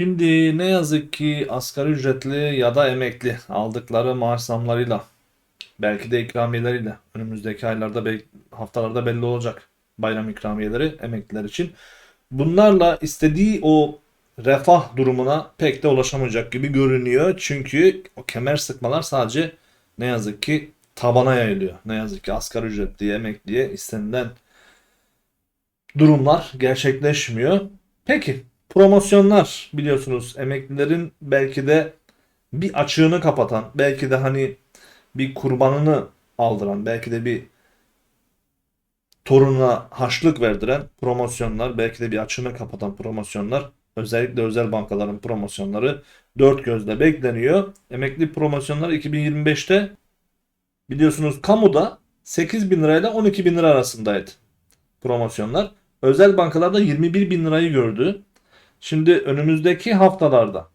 Şimdi ne yazık ki asgari ücretli ya da emekli aldıkları maaş zamlarıyla belki de ikramiyeleriyle önümüzdeki aylarda haftalarda belli olacak bayram ikramiyeleri emekliler için. Bunlarla istediği o refah durumuna pek de ulaşamayacak gibi görünüyor. Çünkü o kemer sıkmalar sadece ne yazık ki tabana yayılıyor. Ne yazık ki asgari ücretliye, emekliye istenilen durumlar gerçekleşmiyor. Peki promosyonlar biliyorsunuz emeklilerin belki de bir açığını kapatan, belki de hani bir kurbanını aldıran, belki de bir torununa harçlık verdiren promosyonlar, belki de bir açığını kapatan promosyonlar, özellikle özel bankaların promosyonları dört gözle bekleniyor. Emekli promosyonları 2025'te biliyorsunuz kamuda 8 bin lirayla 12 bin lira arasındaydı promosyonlar. Özel bankalarda 21 bin lirayı gördü. Şimdi önümüzdeki haftalarda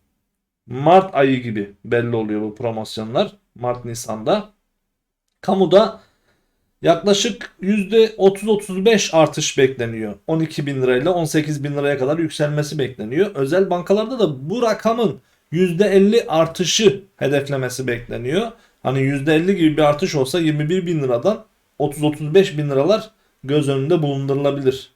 Mart ayı gibi belli oluyor bu promosyonlar. Mart Nisan'da. Kamuda yaklaşık %30-35 artış bekleniyor. 12 bin lirayla 18 bin liraya kadar yükselmesi bekleniyor. Özel bankalarda da bu rakamın %50 artışı hedeflemesi bekleniyor. Hani %50 gibi bir artış olsa 21 bin liradan 30-35 bin liralar göz önünde bulundurulabilir.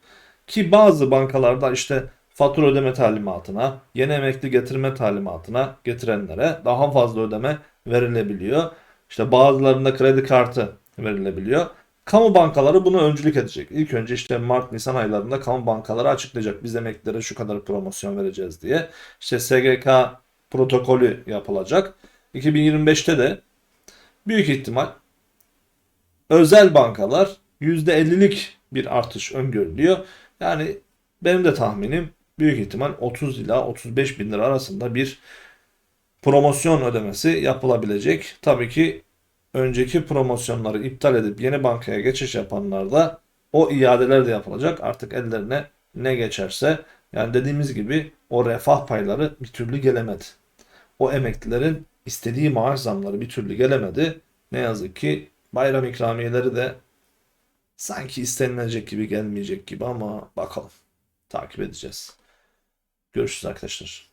Ki bazı bankalarda işte fatura ödeme talimatına, yeni emekli getirme talimatına getirenlere daha fazla ödeme verilebiliyor. İşte bazılarında kredi kartı verilebiliyor. Kamu bankaları buna öncülük edecek. İlk önce işte Mart Nisan aylarında kamu bankaları açıklayacak. Biz emeklilere şu kadar promosyon vereceğiz diye. İşte SGK protokolü yapılacak. 2025'te de büyük ihtimal özel bankalar %50'lik bir artış öngörülüyor. Yani benim de tahminim büyük ihtimal 30 ila 35 bin lira arasında bir promosyon ödemesi yapılabilecek. Tabii ki önceki promosyonları iptal edip yeni bankaya geçiş yapanlar da o iadeler de yapılacak. Artık ellerine ne geçerse yani dediğimiz gibi o refah payları bir türlü gelemedi. O emeklilerin istediği maaş zamları bir türlü gelemedi. Ne yazık ki bayram ikramiyeleri de sanki istenilecek gibi gelmeyecek gibi ama bakalım. Takip edeceğiz. Görüşürüz arkadaşlar.